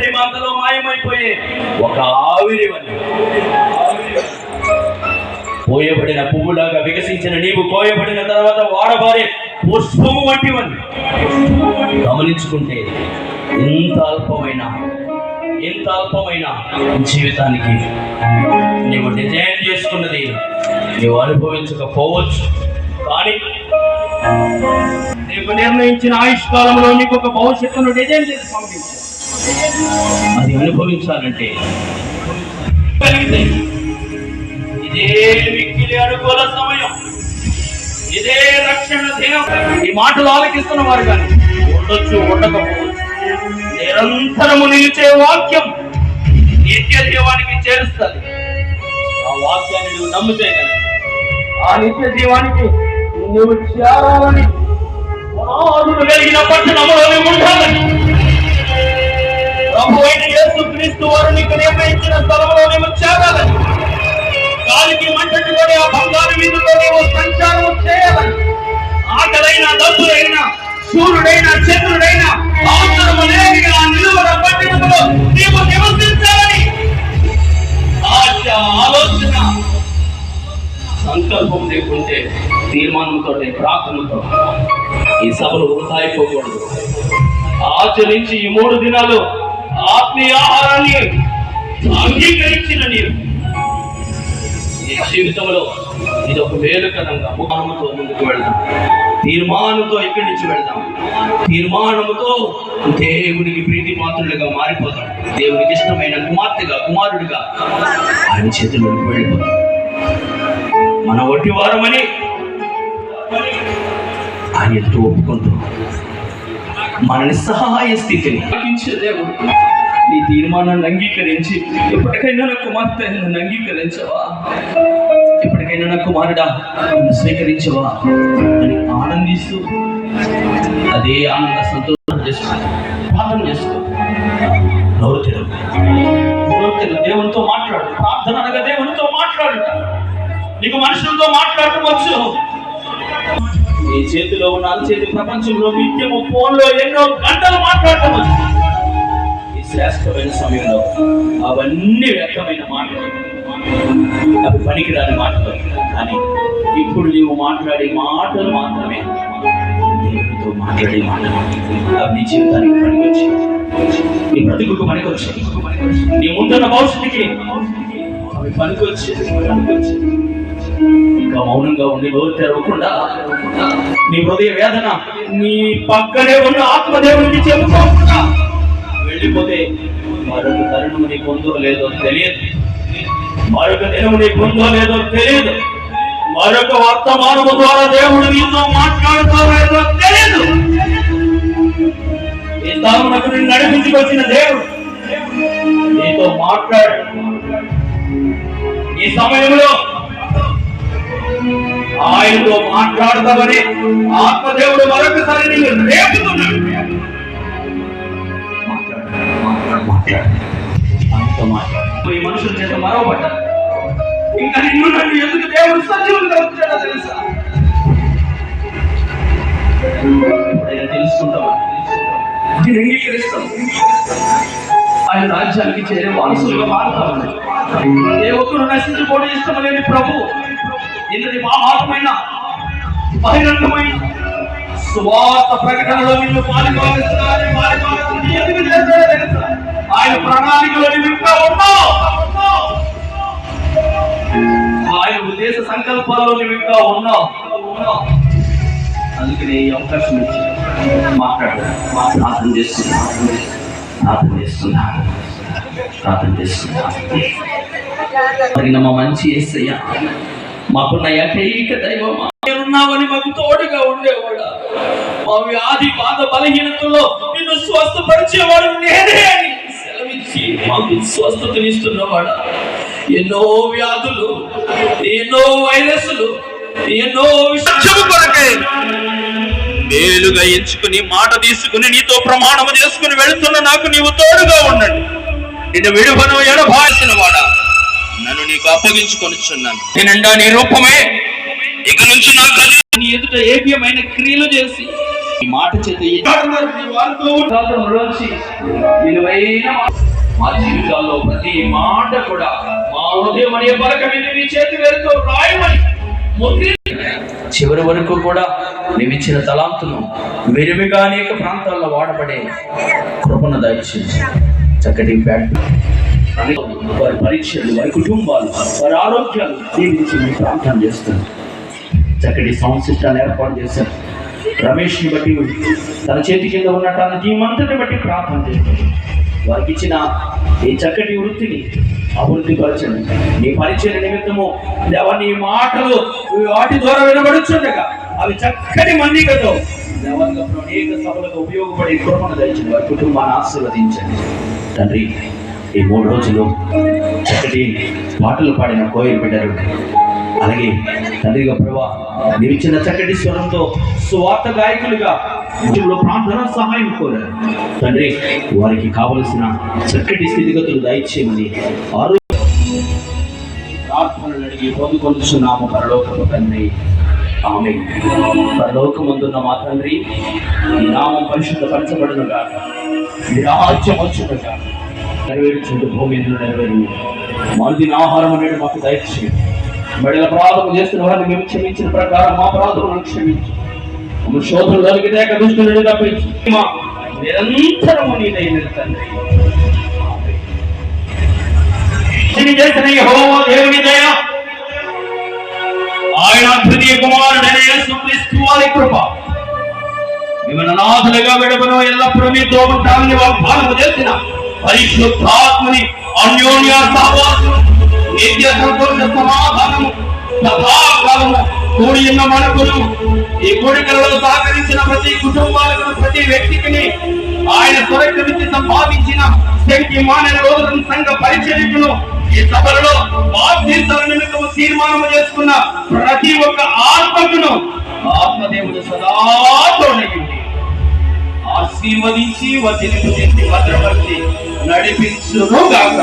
చీకటి మంతలో మాయమైపోయే ఒక ఆవిరి వల్ల పోయబడిన పువ్వులాగా వికసించిన నీవు కోయబడిన తర్వాత వాడబారే పుష్పము వంటివని. గమనించుకుంటే ఎంత అల్పమైన ఎంత అల్పమైన జీవితానికి నీవు డిజైన్ చేసుకున్నది నీవు అనుభవించకపోవచ్చు. కానీ నీకు నిర్ణయించిన ఆయుష్కాలంలో నీకు ఒక భవిష్యత్తును డిజైన్ చేసి పంపించు. అది అనుభవించాలంటే. ఇదే మిక్కిలి అనుకూల సమయం. ఇదే రక్షణ దినం. ఈ మాటలు ఆలకిస్తున్న వారు కానీ ఉండొచ్చు ఉండకపోవచ్చు. నిరంతరము నిలిచే వాక్యం నిత్య జీవానికి చేరుస్తుంది. ఆ వాక్యాన్ని నువ్వు నమ్మితే ఆ నిత్య జీవానికి నువ్వు చేరాలని పునాదులు కలిగిన పట్టణంలో నువ్వు ఉండాలని ప్రభు అయిన యేసు క్రీస్తు వారు నీకు నిర్ణయించిన స్థలంలో నువ్వు చేరాలని. కాలికి మంటట్టుకొని ఆ బంగారు వీధిలో నీవు సంచారం చేయాలని. ఆకలైన దప్పులైన సూర్యుడైన చంద్రుడైన అవసరము లేని ఆ నిలువల పట్టణంలో నీవు నివసించాలని. ఆశ ఆలోచన సంకల్పం లేకుంటే తీర్మానంతో ప్రార్థనతో ఈ సభలు వృధా అయిపోకూడదు. ఆచరించి ఈ మూడు దినాలు ఆత్మీయ ఆహారాన్ని అంగీకరించిన నీరు. ఈ జీవితంలో ఇది ఒక మేలుకరంగా ముఖాముతో ముందుకు వెళ్దాం. తీర్మానంతో ఇక్కడి నుంచి వెళ్దాం. తీర్మానముతో దేవునికి ప్రీతి పాత్రులుగా మారిపోతాం దేవునికి ఇష్టమైన కుమార్తెగా కుమారుడిగా ఆయన చేతుల్లోకి వెళ్ళిపోతాం మన ఒట్టి వారమని ఆయన ఎదుట ఒప్పుకుంటూ మన నిస్సహాయ స్థితిని దేవుడు నీ తీర్మానాన్ని అంగీకరించి ఎప్పటికైనా నా కుమార్తె నన్ను అంగీకరించవా? ఎప్పటికైనా నా కుమారుడా నన్ను స్వీకరించవా? అని ఆనందిస్తూ అదే ఆనంద సంతోషం చేసుకో ప్రార్థన చేసుకో నోరు తెరవు నోరు తెరవు దేవునితో మాట్లాడు. ప్రార్థన అనగా దేవునితో మాట్లాడుట నీకు మనుషులతో మాట్లాడవచ్చు నీ చేతిలో ఉన్న చేతి ప్రపంచంలో నిత్యము ఫోన్లో ఎన్నో గంటలు మాట్లాడటం శ్రేష్టమైన సమయంలో అవన్నీ వ్యర్థమైన మాటలు. అవి పనికిరాని మాటలు. కానీ ఇప్పుడు నీవు మాట్లాడే మాటలు మాత్రమే. దేవునితో మాట్లాడే మాటలు. అవి నీ జీవితానికి పనికొచ్చి నీ బ్రతుకుకు పనికొచ్చి నీ ముందున్న భవిష్యత్తుకి అవి పనికొచ్చి పనికొచ్చి ఇంకా మౌనంగా ఉండి నోరు తెరవకుండా నీ హృదయ వేదన నీ పక్కనే ఉన్న ఆత్మదేవునికి చెప్పుకోకుండా వెళ్ళిపోతే మరొక తరుణం నీకు ఉందో లేదో తెలియదు. మరొక దినం నీకు ఉందో లేదో తెలియదు. మరొక వర్తమానము ద్వారా దేవుడు నీతో మాట్లాడుతో లేదో తెలియదు. ఈ స్థానమునకు నేను నడిపించుకొచ్చిన దేవుడు నీతో మాట్లాడు. ఈ సమయంలో ఆయనతో మాట్లాడతామని ఆత్మదేవుడు మరొక ఎప్పుడైనా దీన్ని అంగీకరిస్తాం ఆయన రాజ్యానికి చేరే వారసులుగా మారుతామని ఏ ఒక్కరు నశించుకోవడం ఇష్టం లేని ప్రభు. ఇంతటి మహాత్మైన బహిరంగమైన సువార్త ప్రకటనలో నిన్ను పాలిపాలిస్తున్నారని పాలిపాలిస్తుంది ఆయన ప్రణాళికలో నువ్వు ఇంకా ఉన్నావు. ఆయన ఉద్దేశ సంకల్పాల్లో నువ్వు ఇంకా ఉన్నావు. అందుకనే ఈ అవకాశం ఇచ్చి మాట్లాడు ప్రార్థన చేస్తున్నా ప్రార్థన చేస్తున్నా ప్రార్థన చేస్తున్నా తగిన మా మంచి ఏసయ్యా మాకున్న ఏకైక దైవం ఉన్నావని మాకు తోడుగా ఉండేవాడు. మా వ్యాధి బాధ బలహీనతలో నిన్ను స్వస్థపరిచేవాడు నేనే అని సెలవిచ్చి మాకు స్వస్థతనిస్తున్నవాడా. ఎన్నో వ్యాధులు ఎన్నో వైరస్లు ఎన్నో విషము కొరకే. మేలుగా ఎంచుకుని మాట తీసుకుని నీతో ప్రమాణము చేసుకుని వెళుతున్న నాకు నీవు తోడుగా ఉండండి. నిన్ను విడువను ఎడబాసిన వాడా. నన్ను నీకు అప్పగించుకొనిచున్నాను. నేనండా నీ రూపమే. ఇక నుంచి నా గది నీ ఎదుట ఏభ్యమైన క్రియలు చేసి. ఈ మాట చేత మా- జీవితాల్లో ప్రతి మాట కూడా మా హృదయం అనే పలక మీద మీ చేతి వేరుతో రాయమని. చివరి వరకు కూడా నీవు ఇచ్చిన తలాంతును విరివిగా అనేక ప్రాంతాల్లో వాడబడే కృపణ దయచేసి చక్కటి బ్యాట్ వారి పరీక్షలు వారి కుటుంబాలు వారి ఆరోగ్యాలు దీవించి మీ ప్రాంతం చేస్తుంది చక్కటి సౌండ్ ఏర్పాటు చేశారు. రమేష్ని బట్టి తన చేతి కింద ఉన్న తన జీవంతని బట్టి ప్రార్థన చేశారు వారికి ఇచ్చిన ఈ చక్కటి వృత్తిని అభివృద్ధి పరచండి. నీ పరిచయ నిమిత్తము దేవ నీ మాటలు వాటి ద్వారా వినబడుచుండగా అవి చక్కటి మన్నికతో దేవత్వంలో అనేక సభలకు ఉపయోగపడే కృపను దయచండి వారి కుటుంబాన్ని ఆశీర్వదించండి. తండ్రి ఈ మూడు రోజులు చక్కటి పాటలు పాడిన కోయిల బిడ్డలు అలాగే తండ్రిగా ప్రభా నిలిచిన చక్కటి స్వరంతో స్వార్థ గాయకులుగా ఇంట్లో ప్రార్థన సహాయం కోరారు. తండ్రి వారికి కావలసిన చక్కటి స్థితిగతులు దయచేయమని ఆరోగ్య ప్రార్థనలు అడిగి పొందుకొలుచున్నాము పరలోకపు తండ్రి. ఆమె పరలోకమందున్న మా తండ్రి ఈ నామం పరిశుద్ధపరచబడునుగా ఈ రాజ్యం వచ్చునుగా నెరవేర్చుంటూ భూమి ఎందులో నెరవేరు మరుదిన ఆహారం అనేది మాకు దయచేయండి. మెడల ప్రాధము చేస్తున్న వారిని మేము క్షమించిన ప్రకారం మా ప్రాధములను క్షమించు. మమ్మల్ని శోధనలు కలిగితే దుష్టుని తప్పించి నిరంతరము నీదైన తండ్రి. ఇది చేసిన యెహోవా దేవుని దయ. ఆయన అద్వితీయ కుమారుడైన యేసుక్రీస్తు వారి కృప. మిమ్మల్ని నాథులుగా విడపను ఎల్లప్పుడూ మీతో ఉంటామని వాగ్దానము చేసిన పరిశుద్ధాత్మని అన్యోన్య సహవాసము నిత్య సంతోష సమాధానము సదాకాలము కూడి ఉన్న మనకును ఈ కోరికలలో సహకరించిన ప్రతి కుటుంబాలకు ప్రతి వ్యక్తికి ఆయన సురక్షించి సంపాదించిన శక్తి మానవ రోజులను సంఘ పరిచర్యకును ఈ సభలో బాధ్యతల నిమిత్తము తీర్మానం చేసుకున్న ప్రతి ఒక్క ఆత్మకును ఆత్మదేవుడు సదా తోడయుండి ఆశీర్వదించి వదిలిపు భద్రపరిచి నడిపించును గాక.